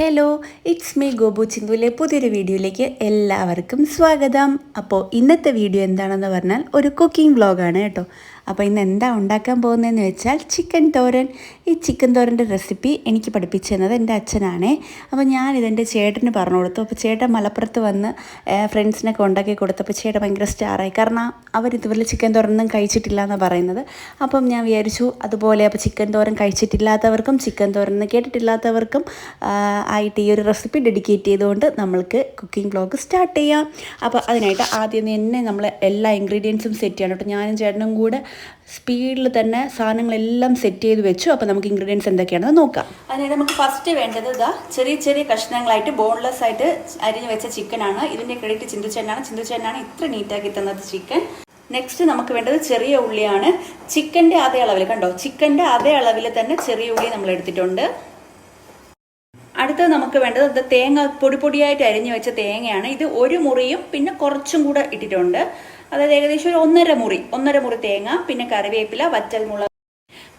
Hello it's me Gobu ചിന്തുവിലെ പുതിയൊരു വീഡിയോയിലേക്ക് എല്ലാവർക്കും സ്വാഗതം. അപ്പോൾ ഇന്നത്തെ വീഡിയോ എന്താണെന്ന് പറഞ്ഞാൽ ഒരു കുക്കിംഗ് വ്ളോഗാണ് കേട്ടോ. അപ്പോൾ ഇന്ന് എന്താ ഉണ്ടാക്കാൻ പോകുന്നതെന്ന് വെച്ചാൽ ചിക്കൻ തോരൻ. ഈ ചിക്കൻ തോരന്റെ റെസിപ്പി എനിക്ക് പഠിപ്പിച്ചു തന്നത് എന്റെ അച്ഛനാണേ. അപ്പോൾ ഞാൻ ഇതെന്റെ ചേട്ടന് പറഞ്ഞു കൊടുത്തു. അപ്പോൾ ചേട്ടൻ മലപ്പുറത്ത് വന്ന് ഫ്രണ്ട്സിനൊക്കെ ഉണ്ടാക്കി കൊടുത്തപ്പോൾ ചേട്ടൻ ഭയങ്കര സ്റ്റാറായി. കാരണം അവർ ഇതുപോലെ ചിക്കൻ തോരനൊന്നും കഴിച്ചിട്ടില്ല എന്നാണ് പറയുന്നത്. അപ്പം ഞാൻ വിചാരിച്ചു അതുപോലെ അപ്പോൾ ചിക്കൻ തോരൻ കഴിച്ചിട്ടില്ലാത്തവർക്കും ചിക്കൻ തോരൻ കേട്ടിട്ടില്ലാത്തവർക്കും ആയിട്ട് ഈ ഒരു റെസിപ്പി ഡെഡിക്കേറ്റ് ചെയ്തുകൊണ്ട് നമ്മൾക്ക് കുക്കിംഗ് ബ്ലോഗ് സ്റ്റാർട്ട് ചെയ്യാം. അപ്പോൾ അതിനായിട്ട് ആദ്യം തന്നെ നമ്മൾ എല്ലാ ഇൻഗ്രീഡിയൻസും സെറ്റ് ചെയ്യണം കേട്ടോ. ഞാനും ചേട്ടനും കൂടെ സ്പീഡിൽ തന്നെ സാധനങ്ങളെല്ലാം സെറ്റ് ചെയ്ത് വെച്ചു. അപ്പോൾ നമുക്ക് ഇൻഗ്രീഡിയൻസ് എന്തൊക്കെയാണെന്ന് നോക്കാം. അതായത് നമുക്ക് ഫസ്റ്റ് വേണ്ടത് ഇതാ ചെറിയ ചെറിയ കഷ്ണങ്ങളായിട്ട് ബോൺലെസ് ആയിട്ട് അരിഞ്ഞ് വെച്ച ചിക്കനാണ് ഇതിന്റെ ക്രെഡിറ്റ് ചിന്തുച്ചേനാണ് ചിന്തുച്ചേനാണ് ഇത്ര നീറ്റാക്കി തന്നത് ചിക്കൻ നെക്സ്റ്റ് നമുക്ക് വേണ്ടത് ചെറിയ ഉള്ളിയാണ്. ചിക്കന്റെ അതേ അളവിൽ കണ്ടോ? ചിക്കന്റെ അതേ അളവിൽ തന്നെ ചെറിയ ഉള്ളി നമ്മൾ എടുത്തിട്ടുണ്ട്. അടുത്തത് നമുക്ക് വേണ്ടത് ഇത് തേങ്ങ പൊടി പൊടിയായിട്ട് അരിഞ്ഞു വെച്ച തേങ്ങയാണ്. ഇത് ഒരു മുറിയും പിന്നെ കുറച്ചും കൂടെ ഇട്ടിട്ടുണ്ട്. അതായത് ഏകദേശം ഒരു ഒന്നര മുറി ഒന്നര മുറി തേങ്ങ പിന്നെ കറിവേപ്പില വറ്റൽമുളക്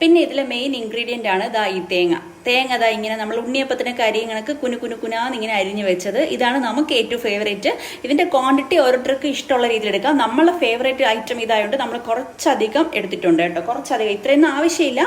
പിന്നെ ഇതിലെ മെയിൻ ഇൻഗ്രീഡിയന്റ് ആണ് ദാ ഈ തേങ്ങ. തേങ്ങ ദാ ഇങ്ങനെ നമ്മൾ ഉണ്ണിയപ്പത്തിന് കരി കണക്ക് കുനു കുനു കുനാന്ന് ഇങ്ങനെ അരിഞ്ഞു വെച്ചത്. ഇതാണ് നമുക്ക് ഏറ്റവും ഫേവറേറ്റ് ഇതിന്റെ ക്വാണ്ടിറ്റി ഓരോരുത്തർക്ക് ഇഷ്ടമുള്ള രീതിയിൽ എടുക്കാം. നമ്മളെ ഫേവറേറ്റ് ഐറ്റം ഇതായതുകൊണ്ട് നമ്മൾ കുറച്ചധികം എടുത്തിട്ടുണ്ട് കേട്ടോ. കുറച്ചധികം. ഇത്രയൊന്നും ആവശ്യമില്ല.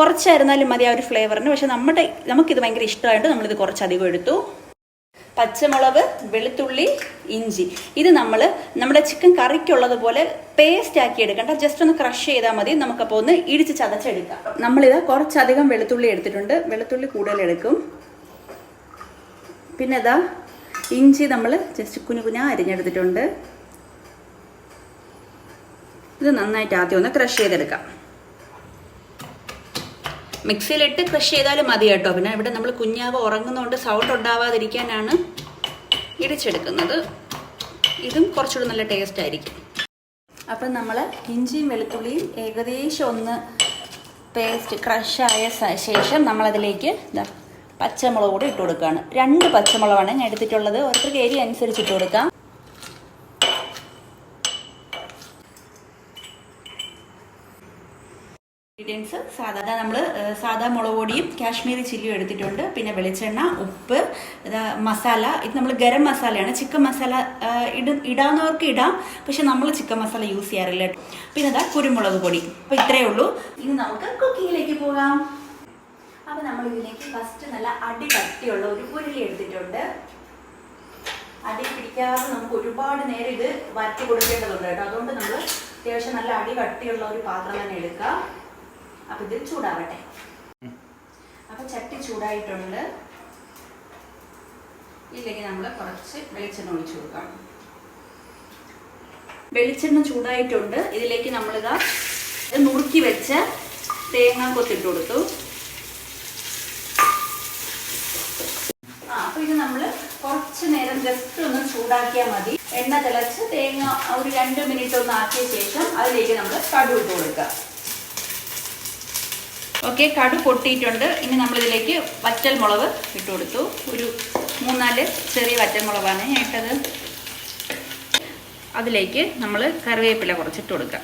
കുറച്ചായിരുന്നാലും മതി ആ ഒരു ഫ്ലേവറിന് പക്ഷെ നമ്മുടെ നമുക്കിത് ഭയങ്കര ഇഷ്ടമായിട്ട് നമ്മളിത് കുറച്ചധികം എടുത്തു. പച്ചമുളക് വെളുത്തുള്ളി ഇഞ്ചി. ഇത് നമ്മൾ നമ്മുടെ ചിക്കൻ കറിക്കുള്ളതുപോലെ പേസ്റ്റ് ആക്കി എടുക്കണ്ട. ജസ്റ്റ് ഒന്ന് ക്രഷ് ചെയ്താൽ മതി. നമുക്കപ്പോൾ ഒന്ന് ഇടിച്ച് ചതച്ചെടുക്കാം. നമ്മളിത് കുറച്ചധികം വെളുത്തുള്ളി എടുത്തിട്ടുണ്ട്. വെളുത്തുള്ളി കൂടുതൽ എടുക്കും. പിന്നെ ഇതാ ഇഞ്ചി നമ്മൾ ജസ്റ്റ് കുഞ്ഞാ അരിഞ്ഞെടുത്തിട്ടുണ്ട്. ഇത് നന്നായിട്ട് ആദ്യം ഒന്ന് ക്രഷ് ചെയ്തെടുക്കാം. മിക്സിയിലിട്ട് ക്രഷ് ചെയ്താലും മതി കേട്ടോ. പിന്നെ ഇവിടെ നമ്മൾ കുഞ്ഞാവ് ഉറങ്ങുന്നതുകൊണ്ട് സൗണ്ട് ഉണ്ടാവാതിരിക്കാനാണ് ഇടിച്ചെടുക്കുന്നത്. ഇതും കുറച്ചുകൂടി നല്ല ടേസ്റ്റ് ആയിരിക്കും. അപ്പം നമ്മൾ ഇഞ്ചിയും വെളുത്തുള്ളിയും ഏകദേശം ഒന്ന് പേസ്റ്റ് ക്രഷായ ശേഷം നമ്മളതിലേക്ക് ഇതാ പച്ചമുളക് കൂടി ഇട്ട് കൊടുക്കുകയാണ്. രണ്ട് പച്ചമുളകാണ് ഞാൻ എടുത്തിട്ടുള്ളത്. ഓരോരുത്തർക്ക് ഏരിയ അനുസരിച്ച് ഇട്ട് കൊടുക്കാം. ഇൻഗ്രീഡിയൻസ് സാധാരണ നമ്മൾ സാധാ മുളക് പൊടിയും കാശ്മീരി ചില്ലിയും എടുത്തിട്ടുണ്ട്. പിന്നെ വെളിച്ചെണ്ണ ഉപ്പ് മസാല. ഇത് നമ്മൾ ഗരം മസാലയാണ്. ചിക്കൻ മസാല ഇട ഇടാവുന്നവർക്ക് ഇടാം. പക്ഷെ നമ്മൾ ചിക്കൻ മസാല യൂസ് ചെയ്യാറില്ല. പിന്നെ ഇതാ കുരുമുളക് പൊടി. അപ്പോൾ ഇത്രയേ ഉള്ളൂ. ഇനി നമുക്ക് കുക്കിങ്ങിലേക്ക് പോകാം. അപ്പോൾ നമ്മൾ ഇതിലേക്ക് ഫസ്റ്റ് നല്ല അടി കട്ടിയുള്ള ഒരു ഉരുളി എടുത്തിട്ടുണ്ട്. അടി പിടിക്കാതെ നമുക്ക് ഒരുപാട് നേരം ഇത് വരട്ടി കൊടുക്കേണ്ടതുണ്ട് കേട്ടോ. അതുകൊണ്ട് നമ്മൾ അത്യാവശ്യം നല്ല അടി കട്ടിയുള്ള ഒരു പാത്രം തന്നെ എടുക്കുക അപ്പൊ ഇതിൽ ചൂടാവട്ടെ. അപ്പൊ ചട്ടി ചൂടായിട്ടുണ്ട്. ഇല്ലെങ്കിൽ നമ്മൾ കുറച്ച് വെളിച്ചെണ്ണ ഒഴിച്ചു കൊടുക്കാം. വെളിച്ചെണ്ണ ചൂടായിട്ടുണ്ട്. ഇതിലേക്ക് നമ്മളിതാ നുറുക്കി വെച്ച തേങ്ങ കൊത്തിട്ട് കൊടുത്തു. ആ അപ്പൊ ഇത് നമ്മൾ കുറച്ച് നേരം ജസ്റ്റ് ഒന്ന് ചൂടാക്കിയാൽ മതി. എണ്ണ തിളച്ച് തേങ്ങ ഒരു രണ്ട് മിനിറ്റ് ഒന്ന് ആക്കിയ ശേഷം അതിലേക്ക് നമ്മൾ കടുവിട്ട് കൊടുക്കാം. കൊടുക്കുക ഓക്കെ കടു പൊട്ടിയിട്ടുണ്ട്. ഇനി നമ്മളിതിലേക്ക് വറ്റൽ മുളക് ഇട്ട് കൊടുത്തു. ഒരു മൂന്നാൽ ചെറിയ വറ്റൽ മുളകാണ് ഞാൻ ഇട്ടത്. അതിലേക്ക് നമ്മൾ കറിവേപ്പില കുറച്ചിട്ട് കൊടുക്കാം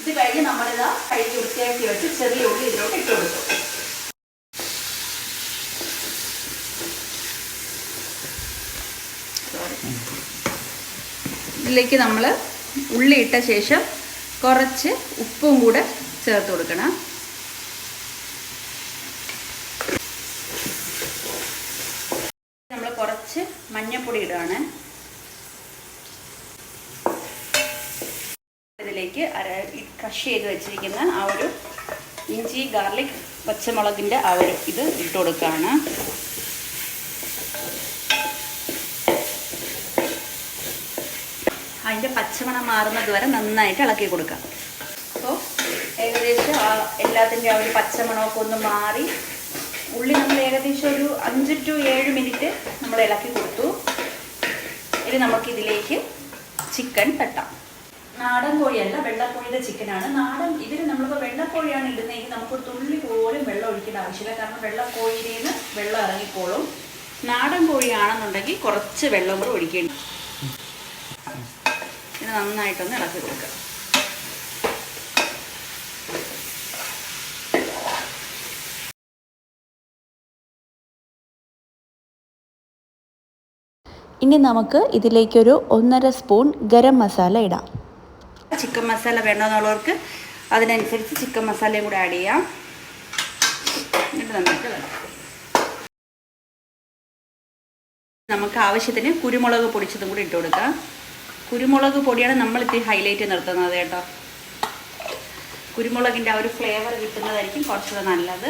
ഇത് കഴിഞ്ഞ് നമ്മളിതാ കഴുകി വൃത്തിയാക്കി വെച്ച് ചെറിയ ഉള്ളി ഇതിലോട്ട് ഇട്ട് കൊടുത്തു. ഇതിലേക്ക് നമ്മൾ ഉള്ളി ഇട്ട ശേഷം കുറച്ച് ഉപ്പും കൂടെ ചേർത്ത് കൊടുക്കണം. നമ്മൾ കുറച്ച് മഞ്ഞൾപ്പൊടി ഇടുകയാണ് ഇതിലേക്ക് അര ക്രഷ് ചെയ്ത് വെച്ചിരിക്കുന്ന ആ ഒരു ഇഞ്ചി ഗാർലിക് പച്ചമുളകിന്റെ ആ ഒരു ഇത് ഇട്ട് കൊടുക്കുകയാണ് അതിന്റെ പച്ചമണം മാറുന്നത് വരെ നന്നായിട്ട് ഇളക്കി കൊടുക്കാം. അപ്പോൾ ഏകദേശം എല്ലാത്തിന്റെ ആ ഒരു പച്ചമണമൊക്കെ ഒന്ന് മാറി ഉള്ളി നമ്മൾ ഏകദേശം ഒരു അഞ്ച് ടു ഏഴ് മിനിറ്റ് നമ്മൾ ഇളക്കി കൊടുത്തു. ഇനി നമുക്കിതിലേക്ക് ചിക്കൻ തട്ടാം. നാടൻ കോഴിയല്ല വെള്ളക്കോഴിയുടെ ചിക്കനാണ്. നാടൻ ഇതിൽ നമ്മളിപ്പോൾ വെള്ളക്കോഴിയാണ് ഇടുന്നതെങ്കിൽ നമുക്ക് തുള്ളി പോലും വെള്ളം ഒഴിക്കേണ്ട ആവശ്യമില്ല. കാരണം വെള്ളക്കോഴിയിൽ നിന്ന് വെള്ളം ഇറങ്ങിക്കോളും. നാടൻ കോഴിയാണെന്നുണ്ടെങ്കിൽ കുറച്ച് വെള്ളം കൂടെ ഒഴിക്കേണ്ടി ഇത് നന്നായിട്ടൊന്ന് ഇളക്കി കൊടുക്കുക. ഇനി നമുക്ക് ഇതിലേക്കൊരു ഒന്നര സ്പൂൺ ഗരം മസാല ഇടാം. ചിക്കൻ മസാല വേണമെന്നുള്ളവർക്ക് അതിനനുസരിച്ച് ചിക്കൻ മസാലയും കൂടെ ആഡ് ചെയ്യാം. എന്നിട്ട് നന്നായിട്ട് ഇളക്കാം. നമുക്ക് ആവശ്യത്തിന് കുരുമുളക് പൊടിച്ചതും കൂടി ഇട്ട് കൊടുക്കാം. കുരുമുളക് പൊടിയാണ് നമ്മൾ ഇത്തിരി ഹൈലൈറ്റ് നിർത്തുന്നത് കേട്ടോ. കുരുമുളകിന്റെ ആ ഒരു ഫ്ലേവർ കിട്ടുന്നതായിരിക്കും കുറച്ചുകൂടെ നല്ലത്.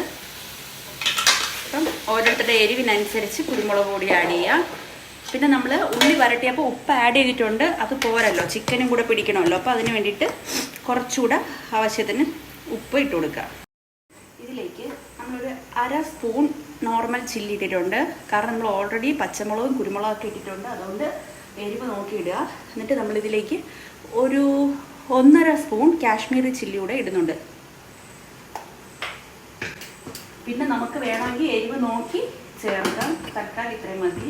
അപ്പം ഓരോരുത്തരുടെ എരിവിനനുസരിച്ച് കുരുമുളക് പൊടി ആഡ് ചെയ്യാം. പിന്നെ നമ്മൾ ഉള്ളി വരട്ടിയപ്പോൾ ഉപ്പ് ആഡ് ചെയ്തിട്ടുണ്ട്. അത് പോരല്ലോ ചിക്കനും കൂടെ പിടിക്കണമല്ലോ. അപ്പോൾ അതിന് വേണ്ടിയിട്ട് കുറച്ചുകൂടെ ആവശ്യത്തിന് ഉപ്പ് ഇട്ട് കൊടുക്കുക. ഇതിലേക്ക് നമ്മളൊരു അര സ്പൂൺ നോർമൽ ചില്ലി ഇട്ടിട്ടുണ്ട്. കാരണം നമ്മൾ ഓൾറെഡി പച്ചമുളകും കുരുമുളകൊക്കെ ഇട്ടിട്ടുണ്ട്. അതുകൊണ്ട് എരിവ് നോക്കിയിടുക. എന്നിട്ട് നമ്മളിതിലേക്ക് ഒരു ഒന്നര സ്പൂൺ കാശ്മീരി ചില്ലി കൂടെ ഇടുന്നുണ്ട്. പിന്നെ നമുക്ക് വേണമെങ്കിൽ എരിവ് നോക്കി ചേർക്കാം. തക്കാളി ഇത്രയും മതി.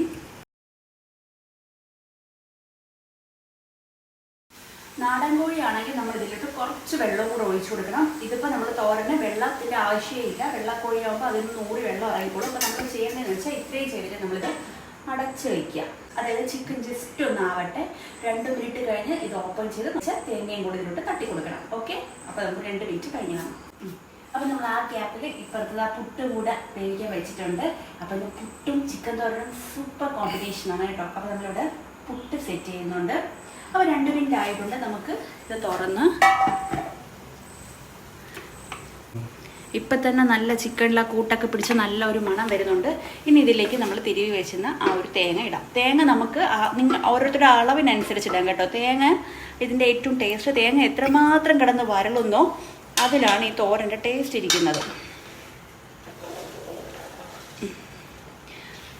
നാടൻ കോഴിയാണെങ്കിൽ നമ്മൾ ഇതിലേക്ക് കുറച്ച് വെള്ളം കൂടെ ഒഴിച്ചു കൊടുക്കണം. ഇതിപ്പോൾ നമ്മൾ തോരന് വെള്ളത്തിന്റെ ആവശ്യമില്ല. വെള്ളക്കോഴിയാകുമ്പോൾ അതിന് നൂറ് വെള്ളം ഇറങ്ങിക്കോളും. അപ്പോൾ നമ്മൾ ചെയ്യുന്നതെന്ന് വെച്ചാൽ ഇത്രയും ചെയ്തിട്ട് നമ്മളിത് അടച്ച് വയ്ക്കുക അതായത് ചിക്കൻ ജസ്റ്റ് ഒന്ന് ആവട്ടെ രണ്ട് മിനിറ്റ് കഴിഞ്ഞ് ഇത് ഓപ്പൺ ചെയ്ത് കുറച്ച് തേങ്ങയും കൂടി ഇതിലോട്ട് തട്ടി കൊടുക്കണം ഓക്കെ അപ്പോൾ നമുക്ക് രണ്ട് മിനിറ്റ് കഴിഞ്ഞ് കാണാം. അപ്പോൾ നമ്മൾ ആ ഗ്യാപ്പിൽ ഇപ്പുറത്തത് ആ പുട്ട് കൂടെ വേവിക്കാൻ വെച്ചിട്ടുണ്ട്. അപ്പോൾ പുട്ടും ചിക്കൻ തോരനും സൂപ്പർ കോമ്പിനേഷൻ ആണ് കേട്ടോ. അപ്പോൾ നമ്മളിവിടെ പുട്ട് സെറ്റ് ചെയ്യുന്നുണ്ട്. അപ്പോൾ രണ്ട് മിനിറ്റ് ആയതുകൊണ്ട് നമുക്ക് ഇത് തുറന്ന് ഇപ്പം തന്നെ നല്ല ചിക്കനിലെ കൂട്ടൊക്കെ പിടിച്ച് നല്ല ഒരു മണം വരുന്നുണ്ട്. ഇനി ഇതിലേക്ക് നമ്മൾ തിരിവി വെച്ചിരുന്ന ആ ഒരു തേങ്ങ ഇടാം. തേങ്ങ നമുക്ക് നിങ്ങൾ ഓരോരുത്തരുടെ അളവിനനുസരിച്ച് ഇടാം കേട്ടോ. തേങ്ങ ഇതിന്റെ ഏറ്റവും ടേസ്റ്റ് തേങ്ങ എത്രമാത്രം കിടന്ന് വരളുന്നോ അതിലാണ് ഈ തോരന്റെ ടേസ്റ്റ് ഇരിക്കുന്നത്.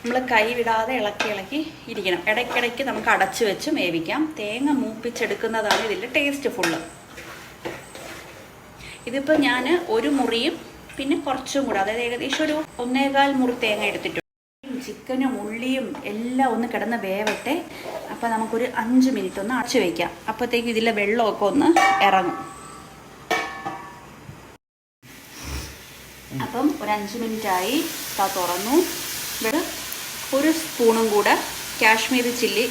നമ്മൾ കൈ വിടാതെ ഇളക്കി ഇളക്കി ഇരിക്കണം. ഇടയ്ക്കിടയ്ക്ക് നമുക്ക് അടച്ചു വെച്ച് വേവിക്കാം. തേങ്ങ മൂപ്പിച്ചെടുക്കുന്നതാണ് ഇതിന്റെ ടേസ്റ്റ് ഫുള്ള് ഇതിപ്പോൾ ഞാൻ ഒരു മുറിയും പിന്നെ കുറച്ചും കൂടെ. അതായത് ഏകദേശം ഒരു ഒന്നേകാൽ മുറി തേങ്ങ എടുത്തിട്ടുണ്ട് ചിക്കനും ഉള്ളിയും എല്ലാം ഒന്ന് കിടന്ന് വേവട്ടെ. അപ്പോൾ നമുക്കൊരു അഞ്ച് മിനിറ്റ് ഒന്ന് അടച്ചു വയ്ക്കാം അപ്പോഴത്തേക്ക് ഇതിലെ വെള്ളമൊക്കെ ഒന്ന് ഇറങ്ങും. അപ്പം ഒരു അഞ്ച് മിനിറ്റ് ആയി താ തുറന്നു ഒരു സ്പൂണും കൂടെ കാശ്മീരി ചില്ലി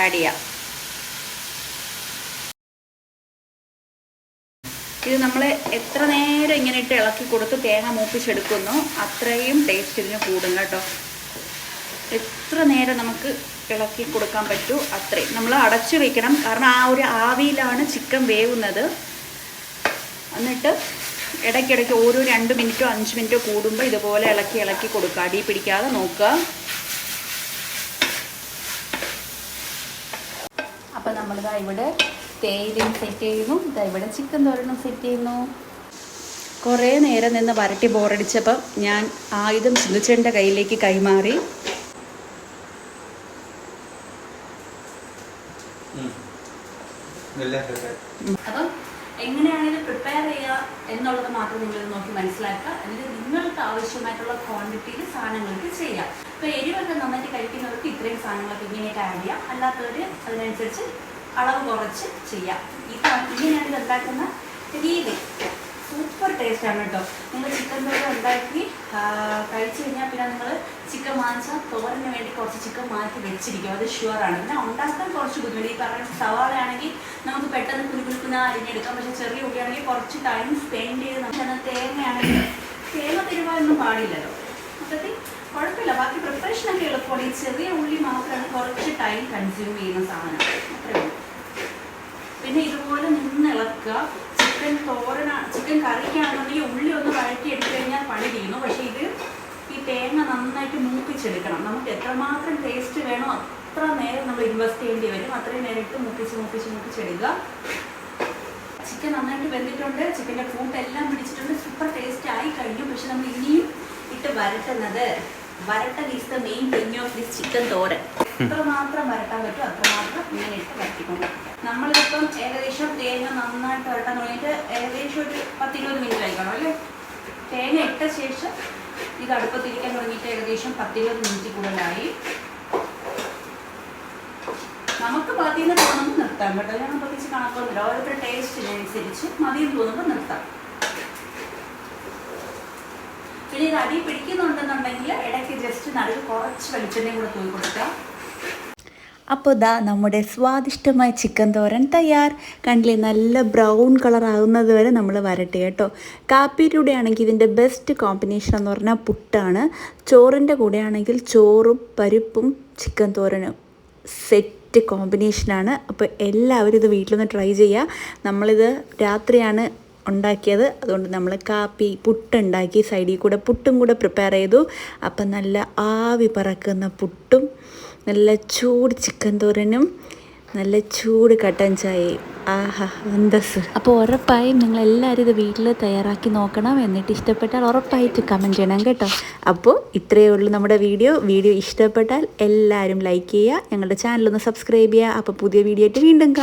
ആഡ് ചെയ്യാം. ഇത് നമ്മൾ എത്ര നേരം ഇങ്ങനെ ഇട്ട് ഇളക്കി കൊടുത്ത് തേങ്ങ മൂപ്പിച്ചെടുക്കുന്നു അത്രയും ടേസ്റ്റ് ഇതിന് കൂടും കേട്ടോ. എത്ര നേരം നമുക്ക് ഇളക്കി കൊടുക്കാൻ പറ്റൂ അത്രയും. നമ്മൾ അടച്ചു വെക്കണം. കാരണം ആ ഒരു ആവിയിലാണ് ചിക്കൻ വേവുന്നത്. എന്നിട്ട് ഇടയ്ക്കിടയ്ക്ക് ഓരോ രണ്ട് മിനിറ്റോ അഞ്ച് മിനിറ്റോ കൂടുമ്പോൾ ഇതുപോലെ ഇളക്കി ഇളക്കി കൊടുക്കുക. അടി പിടിക്കാതെ നോക്കുക. അപ്പം നമ്മളിതാ ഇവിടെ തേയിലയും സെറ്റ് ചെയ്യുന്നു. ഇതാ ഇവിടെ ചിക്കൻ തോരനും സെറ്റ് ചെയ്യുന്നു. കുറേ നേരം നിന്ന് വരട്ടി ബോറടിച്ചപ്പം ഞാൻ ആയുധം സിന്ധുച്ചേന്റെ കയ്യിലേക്ക് കൈമാറി. അപ്പം എങ്ങനെയാണ് ഇത് പ്രിപ്പയർ ചെയ്യുക എന്നുള്ളത് മാത്രം നിങ്ങൾ നോക്കി മനസ്സിലാക്കുക. എന്നിട്ട് നിങ്ങൾക്ക് ആവശ്യമായിട്ടുള്ള ക്വാണ്ടിറ്റിയിൽ സാധനങ്ങൾക്ക് ചെയ്യാം. ഇപ്പൊ എരിവൊക്കെ നന്നായിട്ട് കഴിക്കുന്നവർക്ക് ഇത്രയും സാധനങ്ങളൊക്കെ ഇങ്ങനെയൊക്കെ ആഡ് ചെയ്യാം. അല്ലാത്തവർ അതിനനുസരിച്ച് അളവ് കുറച്ച് ചെയ്യാം. ഇതാണ് ഇങ്ങനെയാണ് ഇത് ഉണ്ടാക്കുന്ന രീതി. സൂപ്പർ ടേസ്റ്റ് ആണ് കേട്ടോ നിങ്ങൾ ചിക്കൻ തോരൻ ഉണ്ടാക്കി കഴിച്ചു കഴിഞ്ഞാൽ പിന്നെ നിങ്ങൾ ചിക്കൻ വാങ്ങിച്ചാൽ തോരന് വേണ്ടി കുറച്ച് ചിക്കൻ മാറ്റി വെച്ചിരിക്കും. അത് ആണ്. പിന്നെ ഉണ്ടാക്കാൻ കുറച്ച് ബുദ്ധിമുട്ട്. ഈ പറഞ്ഞ സവാളയാണെങ്കിൽ നമുക്ക് പെട്ടെന്ന് കുലുക്കുലുക്കുന്ന അരിഞ്ഞെടുക്കാം പക്ഷേ ചെറിയ ഉള്ളിയാണെങ്കിൽ കുറച്ച് ടൈം സ്പെൻഡ് ചെയ്ത് നമുക്ക് തേങ്ങയാണെങ്കിൽ തേങ്ങ തിരുവാനൊന്നും പാടില്ലല്ലോ. അപ്പത്തി കുഴപ്പമില്ല. ബാക്കി പ്രിപ്പറേഷനൊക്കെ എളുപ്പമാണ്. ഈ ചെറിയ ഉള്ളി മാത്രമാണ് കുറച്ച് ടൈം കൺസ്യൂം ചെയ്യുന്ന സാധനം. അത്രേ പിന്നെ ഇതുപോലെ നിന്ന് ഇളക്കുക. ചിക്കൻ തോരനാണ് ചിക്കൻ കറിക്കാണെന്നുണ്ടെങ്കിൽ ഉള്ളി ഒന്ന് വഴറ്റി എടുത്തു കഴിഞ്ഞാൽ പണി തീരുന്നു പക്ഷേ ഇത് ഈ തേങ്ങ നന്നായിട്ട് മൂപ്പിച്ചെടുക്കണം. നമുക്ക് എത്രമാത്രം ടേസ്റ്റ് വേണോ അത്ര നേരം നമ്മൾ ഇൻവെസ്റ്റ് ചെയ്യേണ്ടി വരും. അത്രയും നേരം ഇട്ട് മൂപ്പിച്ച് മൂപ്പിച്ച് മൂപ്പിച്ചെടുക്കുക ചിക്കൻ നന്നായിട്ട് വെന്തിട്ടുണ്ട്. ചിക്കന്റെ കൂട്ടെല്ലാം പിടിച്ചിട്ടുണ്ട്. സൂപ്പർ ടേസ്റ്റ് ആയി കഴിഞ്ഞു. പക്ഷെ നമ്മൾ ഇനിയും ഇട്ട് വരട്ടുന്നത്. വരട്ടൽ is the main thing of this chicken thoran. എത്രമാത്രം വരട്ടാൻ പറ്റും അത്രമാത്രം ഇങ്ങനെ ഇട്ട് വരട്ടിക്കൊണ്ട് നമ്മളിതിപ്പം ഏകദേശം തേങ്ങ നന്നായിട്ട് വരട്ടാൻ തുടങ്ങിയിട്ട് ഏകദേശം ഒരു പത്തിരുപത് മിനിറ്റ് കഴിക്കണം അല്ലേ? തേങ്ങ ഇട്ട ശേഷം ഇത് അടുപ്പത്തിരിക്കാൻ തുടങ്ങിയിട്ട് ഏകദേശം പത്തിരുപത് മിനിറ്റ് കൂടുതലായി. നമുക്ക് മതിയെന്ന് തോന്നുമ്പോൾ നിർത്താം കേട്ടോ. ഞാൻ പ്രത്യേകിച്ച് കണക്കൊന്നുമില്ല ഓരോരുത്തരുടെ ടേസ്റ്റിനനുസരിച്ച് മതിയെന്ന് തോന്നുമ്പോൾ നിർത്താം. പിന്നെ ഇത് അടി പിടിക്കുന്നുണ്ടെന്നുണ്ടെങ്കിൽ ഇടയ്ക്ക് ജസ്റ്റ് നടുവ് കുറച്ച് വെളിച്ചെണ്ണയും കൂടെ തൂക്കി കൊടുക്കാം. അപ്പോൾ ദാ നമ്മുടെ സ്വാദിഷ്ടമായ ചിക്കൻ തോരൻ തയ്യാർ. കണ്ടില്ലേ നല്ല ബ്രൗൺ കളർ ആകുന്നത് വരെ നമ്മൾ വരട്ടെ കേട്ടോ. കാപ്പിയുടെ ആണെങ്കിൽ ഇതിന്റെ ബെസ്റ്റ് കോമ്പിനേഷൻ എന്ന് പറഞ്ഞാൽ പുട്ടാണ്. ചോറിന്റെ കൂടെ ആണെങ്കിൽ ചോറും പരിപ്പും ചിക്കൻ തോരനും. സെറ്റ് കോമ്പിനേഷനാണ് അപ്പോൾ എല്ലാവരും ഇത് വീട്ടിൽ വീട്ടിലൊന്ന് ട്രൈ ചെയ്യുക. നമ്മളിത് രാത്രിയാണ് ഉണ്ടാക്കിയത്. അതുകൊണ്ട് നമ്മൾ കാപ്പി പുട്ടുണ്ടാക്കി. സൈഡിൽ കൂടെ പുട്ടും കൂടെ പ്രിപ്പയർ ചെയ്തു. അപ്പം നല്ല ആവി പറക്കുന്ന പുട്ടും നല്ല ചൂട് ചിക്കൻ തോരനും നല്ല ചൂട് കട്ടൻ ചായയും. ആഹാ അന്തസ് അപ്പോൾ ഉറപ്പായും നിങ്ങൾ എല്ലാവരും ഇത് വീട്ടിൽ തയ്യാറാക്കി നോക്കണം എന്നിട്ട് ഇഷ്ടപ്പെട്ടാൽ ഉറപ്പായിട്ട് കമന്റ് ചെയ്യണം കേട്ടോ. അപ്പോൾ ഇത്രയേ ഉള്ളൂ നമ്മുടെ വീഡിയോ. വീഡിയോ ഇഷ്ടപ്പെട്ടാൽ എല്ലാവരും ലൈക്ക് ചെയ്യുക ഞങ്ങളുടെ ചാനലൊന്ന് സബ്സ്ക്രൈബ് ചെയ്യുക. അപ്പോൾ പുതിയ വീഡിയോ ആയിട്ട് വീണ്ടും കാണാം.